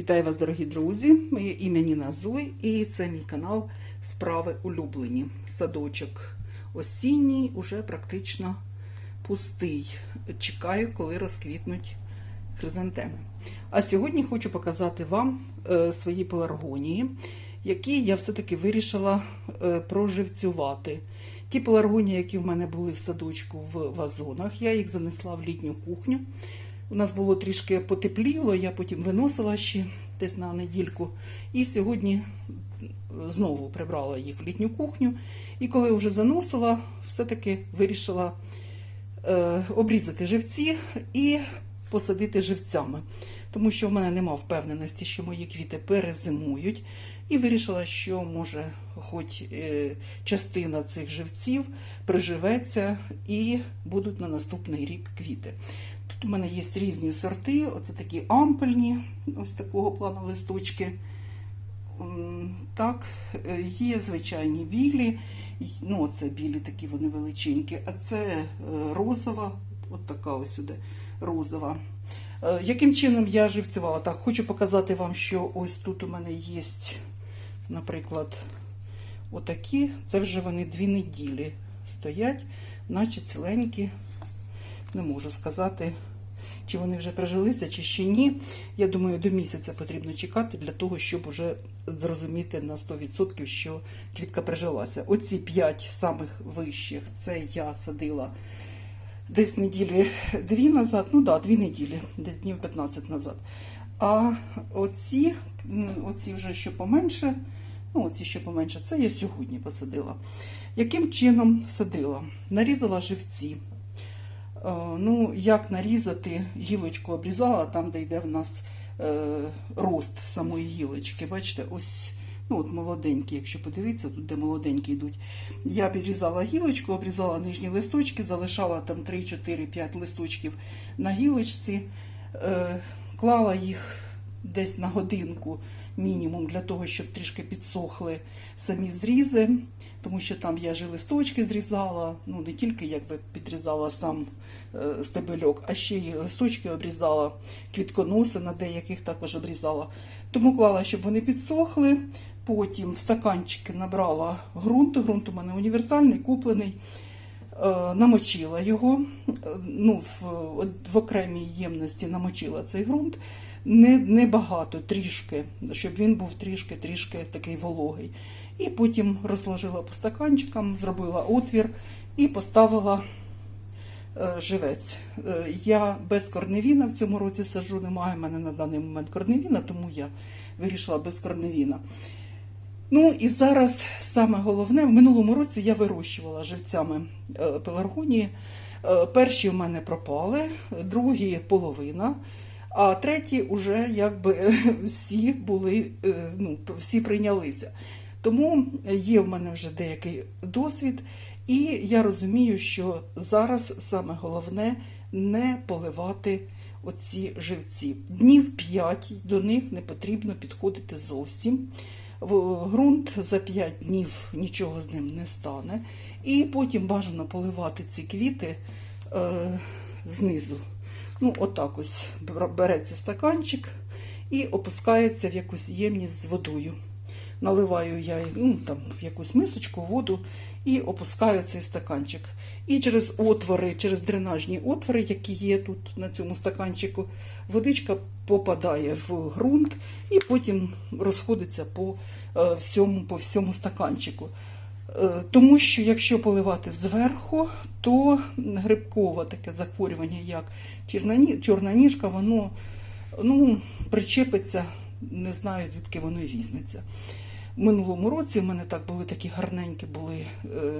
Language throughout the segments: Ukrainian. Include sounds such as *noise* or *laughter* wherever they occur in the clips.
Вітаю вас, дорогі друзі! Моє ім'я Ніна Зуй і це мій канал Справи улюблені. Садочок осінній, уже практично пустий. Чекаю, коли розквітнуть хризантеми. А сьогодні хочу показати вам е, свої пеларгонії, які я все-таки вирішила е, проживцювати. Ті пеларгонії, які в мене були в садочку в вазонах, я їх занесла в літню кухню. У нас було трішки потепліло, я потім виносила ще десь на недільку. І сьогодні знову прибрала їх в літню кухню. І коли вже заносила, все-таки вирішила е, обрізати живці і посадити живцями. Тому що в мене нема впевненості, що мої квіти перезимують. І вирішила, що може хоч е, частина цих живців приживеться і будуть на наступний рік квіти. Тут у мене є різні сорти, оце такі ампельні, ось такого плану листочки. Так, е, є звичайні білі, ну це білі такі вони величенькі, а це е, розова, от така ось сюди розова. Е, Яким чином я живцювала? Так, хочу показати вам, що ось тут у мене є, наприклад, отакі. Це вже вони дві неділі стоять, наче ціленькі. Не можу сказати, чи вони вже прижилися, чи ще ні. Я думаю, до місяця потрібно чекати для того, щоб вже зрозуміти на 100%, що квітка прижилася. Оці п'ять самих вищих це я садила десь неділі дві назад, ну так, да, дві неділі, днів 15 назад. А оці, оці вже що поменше, ну оці що поменше, це я сьогодні посадила. Яким чином садила? Нарізала живці. Е, Ну, як нарізати, гілочку обрізала, там, де йде в нас е, рост самої гілочки. Бачите, ось ну, от молоденькі, якщо подивитися, тут де молоденькі йдуть. Я підрізала гілочку, обрізала нижні листочки, залишала там 3-4-5 листочків на гілочці, е, клала їх десь на годинку мінімум для того, щоб трішки підсохли самі зрізи, тому що там я ж і листочки зрізала, ну не тільки якби підрізала сам е, стебельок, а ще й листочки обрізала, квітконоси на деяких також обрізала. Тому клала, щоб вони підсохли. Потім в стаканчики набрала ґрунт. Ґрунт у мене універсальний, куплений. Е, намочила його, е, ну, в, в окремій ємності намочила цей ґрунт. Не, не багато, трішки, щоб він був трішки-трішки такий вологий. І потім розложила по стаканчикам, зробила отвір і поставила е, живець. Е, я без корневіна в цьому році саджу, немає в мене на даний момент корневіна, тому я вирішила без корневіна. Ну і зараз саме головне, в минулому році я вирощувала живцями е, пеларгонії. Перші в мене пропали, другі половина, а треті вже якби е, всі були, е, ну, всі прийнялися. Тому є в мене вже деякий досвід, і я розумію, що зараз саме головне не поливати оці живці. Днів 5 до них не потрібно підходити зовсім. В ґрунт за 5 днів нічого з ним не стане. І потім бажано поливати ці квіти е, знизу. Ну, отак ось береться стаканчик і опускається в якусь ємність з водою. Наливаю я ну, там, в якусь мисочку воду і опускаю цей стаканчик. І через отвори, через дренажні отвори, які є тут на цьому стаканчику, водичка попадає в ґрунт і потім розходиться по е, всьому, по всьому стаканчику. Е, Тому що якщо поливати зверху, то грибкове таке захворювання, як чорна ніжка, воно ну, причепиться, не знаю звідки воно і візьметься. В минулому році в мене так були такі гарненькі були е,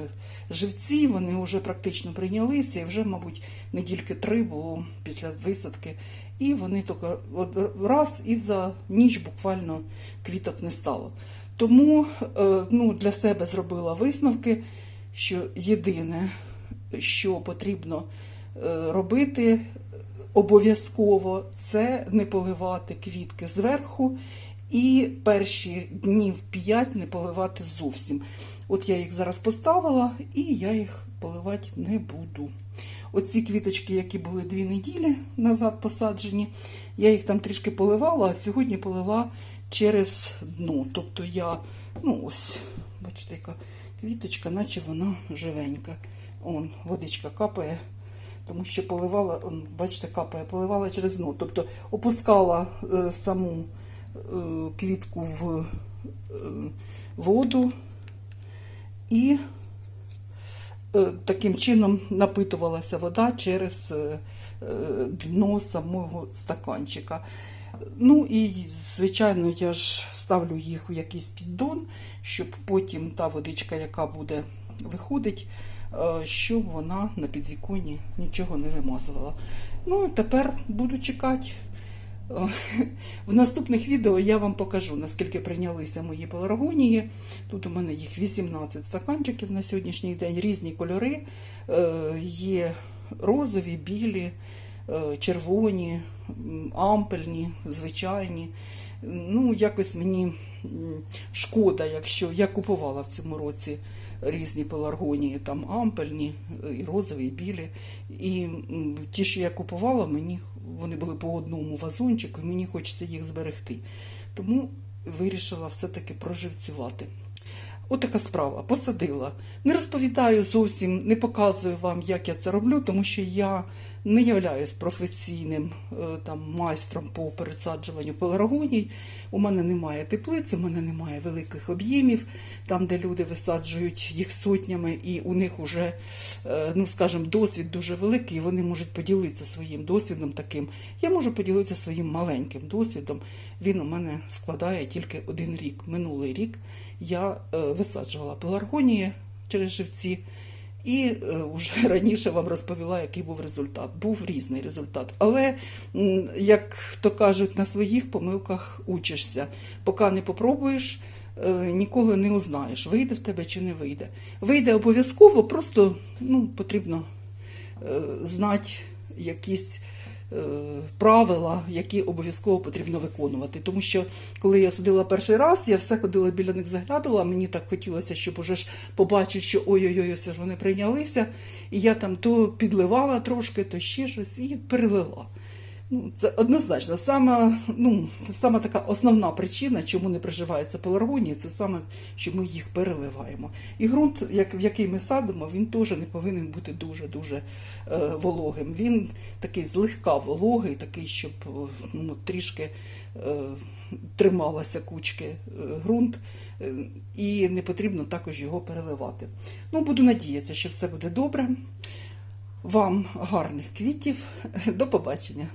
живці, вони вже практично прийнялися, і вже, мабуть, недільки три було після висадки. І вони тільки раз і за ніч буквально квіток не стало. Тому е, ну, для себе зробила висновки, що єдине, що потрібно е, робити обов'язково, це не поливати квітки зверху і перші днів 5 не поливати зовсім. От я їх зараз поставила і я їх поливати не буду. Оці квіточки, які були дві неділі назад посаджені, я їх там трішки поливала, а сьогодні полила через дно. Тобто я, ну ось, бачите, яка квіточка, наче вона живенька. Он, водичка капає, тому що поливала, он, бачите, капає, поливала через дно. Тобто опускала е, саму е, квітку в е, воду і е, таким чином напитувалася вода через е, дно самого стаканчика. Ну і, звичайно, я ж ставлю їх у якийсь піддон, щоб потім та водичка, яка буде виходить, е, щоб вона на підвіконні нічого не вимазувала. Ну, тепер буду чекати. Е, *laughs* В наступних відео я вам покажу, наскільки прийнялися мої пеларгонії. Тут у мене їх 18 стаканчиків на сьогоднішній день, різні кольори. Е, Є розові, білі, е, червоні, ампельні, звичайні. Ну, якось мені шкода, якщо я купувала в цьому році різні пеларгонії, там ампельні, е, і розові, і білі. І ті, що я купувала, мені вони були по одному вазончику, і мені хочеться їх зберегти. Тому вирішила все-таки проживцювати. Отака справа. Посадила. Не розповідаю зовсім, не показую вам, як я це роблю, тому що я не являюсь професійним е, там, майстром по пересаджуванню пеларгоній. У мене немає теплиць, у мене немає великих об'ємів, там, де люди висаджують їх сотнями, і у них вже, е, ну скажімо, досвід дуже великий, і вони можуть поділитися своїм досвідом таким. Я можу поділитися своїм маленьким досвідом. Він у мене складає тільки один рік. Минулий рік я е, висаджувала пеларгонії через живці. І е, вже *laughs* раніше вам розповіла, який був результат. Був різний результат. Але, як то кажуть, на своїх помилках учишся. Поки не попробуєш, е, ніколи не узнаєш, вийде в тебе чи не вийде. Вийде обов'язково, просто ну, потрібно е, знати якісь правила, які обов'язково потрібно виконувати. Тому що коли я сидила перший раз, я все ходила біля них заглядувала. Мені так хотілося, щоб уже ж побачити, що ой-ой-ой, ось ж вони прийнялися. І я там то підливала трошки, то ще щось і перелила. Ну, це однозначно. Сама, ну, сама така основна причина, чому не приживаються пеларгонії, це саме, що ми їх переливаємо. І ґрунт, як, в який ми садимо, він теж не повинен бути дуже-дуже е, вологим. Він такий злегка вологий, такий, щоб е, ну, трішки е, трималася кучки е, ґрунт, е, і не потрібно також його переливати. Ну, буду надіятися, що все буде добре. Вам гарних квітів. До побачення.